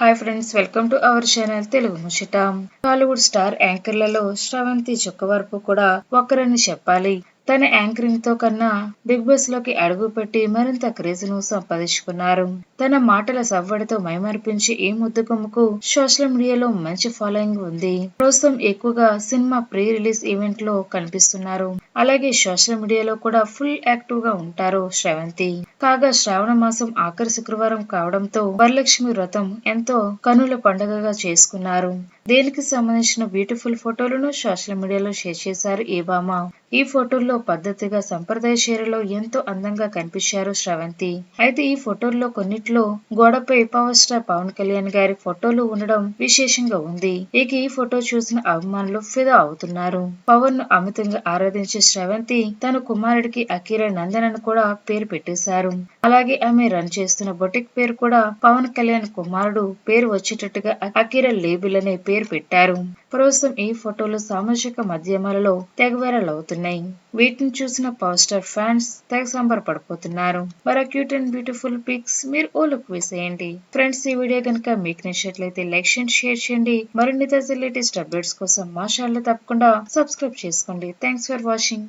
Hi friends welcome to our channel Telugu ముచ్చట Tollywood star యాంకర్లలో శ్రవంతి చుక్కవరపు కూడా ఒకరని చెప్పాలి. తన యాంకరింగ్తో కన్నా బిగ్ బాస్లోకి అడుగుపెట్టి మరింత క్రేజ్ను సంపాదించుకున్నారు. తన మాటల సవ్వడితో మైమర్పించి ఈ ముద్దుగుమ్మకు సోషల్ మీడియాలో మంచి ఫాలోయింగ్ ఉంది. ప్రస్తుతం ఎక్కువగా సినిమా ప్రీ రిలీజ్ ఈవెంట్లో కనిపిస్తున్నారు. అలాగే సోషల్ మీడియాలో కూడా ఫుల్ యాక్టివ్గా ఉంటారు శ్రవంతి. కాగా శ్రావణ మాసం ఆఖరి శుక్రవారం కావడంతో వరలక్ష్మి వ్రతం ఎంతో కనుల పండుగగా చేసుకున్నారు. దీనికి సంబంధించిన బ్యూటిఫుల్ ఫోటోలను సోషల్ మీడియాలో షేర్ చేశారు ఈ భామ ఈ ఫోటోల్లో పద్ధతిగా సంప్రదాయ చీరలో ఎంతో అందంగా కనిపించారు శ్రవంతి. అయితే ఈ ఫోటోల్లో కొన్నిట్లో గోడపై పవర్ స్టార్ పవన్ కళ్యాణ్ గారి ఫోటోలు ఉండడం విశేషంగా ఉంది. ఇక ఈ ఫోటో చూసిన అభిమానులు ఫిదా అవుతున్నారు. పవన్ను అమితంగా ఆరాధించే శ్రవంతి తన కుమారుడికి అఖిర నందన్ అని కూడా పేరు పెట్టేశారు. అలాగే ఆమె రన్ చేస్తున్న బొటిక్ పేరు కూడా పవన్ కళ్యాణ్ కుమారుడు. పేరు వచ్చేటట్టుగా అకీర లేబుల్ అనే పేరు పెట్టారు. ప్రస్తుతం ఈ ఫోటోలు సామాజిక మాధ్యమాలలో తెగ వైరల్ అవుతున్నాయి. వీటిని చూసిన పవర్ స్టార్ ఫ్యాన్స్ తెగ సంబరపడిపోతున్నారు. మరి క్యూట్ అండ్ బ్యూటిఫుల్ పిక్స్ మీరు ఓ లుక్ వేసేయండి. ఫ్రెండ్స్ ఈ వీడియో కనుక మీకు నచ్చినట్లయితే లైక్ చేయండి షేర్ చేయండి. మరిన్ని తాజా లేటెస్ట్ అప్డేట్స్ కోసం మా ఛానల్ తప్పకుండా సబ్స్క్రైబ్ చేసుకోండి. Thanks for watching